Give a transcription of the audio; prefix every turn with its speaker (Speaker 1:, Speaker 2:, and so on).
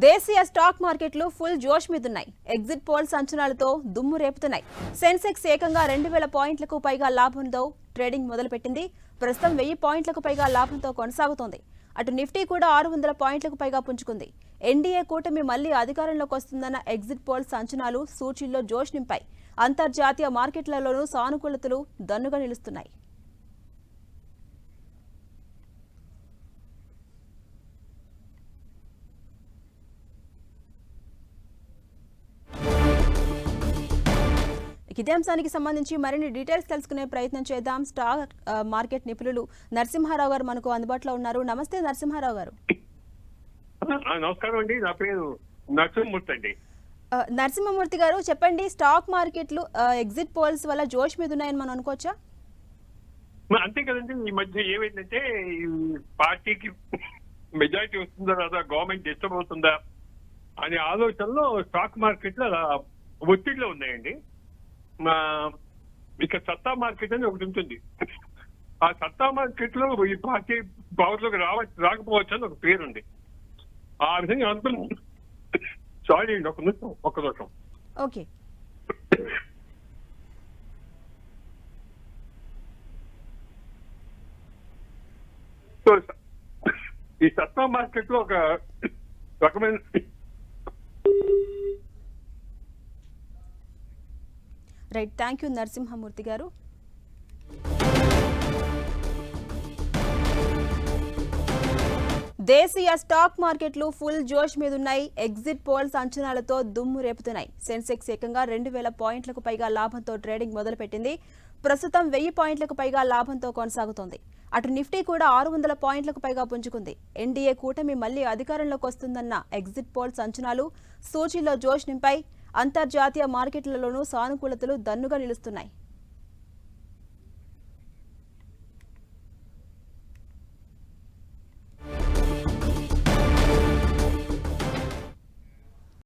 Speaker 1: దేశీయ స్టాక్ మార్కెట్లు ఫుల్ జోష్ మీదున్నాయి. ఎగ్జిట్ పోల్స్ అంచనాలతో దుమ్ము రేపుతున్నాయి. సెన్సెక్స్ ఏకంగా రెండు వేల పాయింట్లకు పైగా లాభంతో ట్రేడింగ్ మొదలుపెట్టింది. ప్రస్తుతం వెయ్యి పాయింట్లకు పైగా లాభంతో కొనసాగుతోంది. అటు నిఫ్టీ కూడా ఆరు వందల పాయింట్లకు పైగా పుంజుకుంది. ఎన్డీఏ కూటమి మళ్ళీ అధికారంలోకి వస్తుందన్న ఎగ్జిట్ పోల్స్ అంచనాలు సూచీల్లో జోష్ నింపాయి. అంతర్జాతీయ మార్కెట్లలోనూ సానుకూలతలు దన్నుగా నిలుస్తున్నాయి. ఇదే అంశానికి సంబంధించి మరిన్ని డీటెయిల్స్ తెలుసుకునే ప్రయత్నం చేద్దాం. స్టాక్ మార్కెట్ నిపుణులు నరసింహారావు గారు మనకు అందుబాటులో ఉన్నారు. నమస్తే నరసింహారావు గారు.
Speaker 2: నమస్కారం అండి. నా పేరు నరసింహమూర్తి అండి.
Speaker 1: నరసింహమూర్తి గారు చెప్పండి స్టాక్ మార్కెట్లు ఎగ్జిట్ పోల్స్ వల్ల జోష్ మీద ఉన్నాయని మనం అనుకోవచ్చా?
Speaker 2: అంతే కదండి. ఈ మధ్య ఏమైందంటే పార్టీకి మెజారిటీ వస్తుందా లేదా గవర్నమెంట్ డిస్టర్బ్ అవుతుందా అనే ఆలోచనలో స్టాక్ మార్కెట్లు అలా ఒత్తిడిలో ఉన్నాయండి. ఇక సత్తా మార్కెట్ అని ఒకటి ఉంటుంది. ఆ సత్తా మార్కెట్లో ఈ పార్టీ పవర్లోకి రావ రాకపోవచ్చు అని ఒక పేరు ఉంది ఆ విధంగా అనుకుని సారీ ఒక నిమిషం ఒక్క నిమిషం.
Speaker 1: ఓకే.
Speaker 2: సో ఈ సత్తా మార్కెట్లో ఒక రకమైన
Speaker 1: రైట్ థ్యాంక్ యూ నరసింహమూర్తి గారు. దేశీయ స్టాక్ మార్కెట్లు ఫుల్ జోష్ మీద ఉన్నాయి ఎగ్జిట్ పోల్స్ అంచనాలతో దుమ్ము రేపుతున్నాయి. సెన్సెక్స్ ఏకంగా రెండు వేల పాయింట్లకు పైగా లాభంతో ట్రేడింగ్ మొదలుపెట్టింది. ప్రస్తుతం వెయ్యి పాయింట్లకు పైగా లాభంతో కొనసాగుతోంది. అటు నిఫ్టీ కూడా ఆరు వందల పాయింట్లకు పైగా పుంజుకుంది. ఎన్డీఏ కూటమి మళ్ళీ అధికారంలోకి వస్తుందన్న ఎగ్జిట్ పోల్స్ అంచనాలు సూచీలో జోష్ నింపాయి. అంతర్జాతీయ మార్కెట్లలోనూ సానుకూలతలు దన్నుగా నిలుస్తున్నాయి.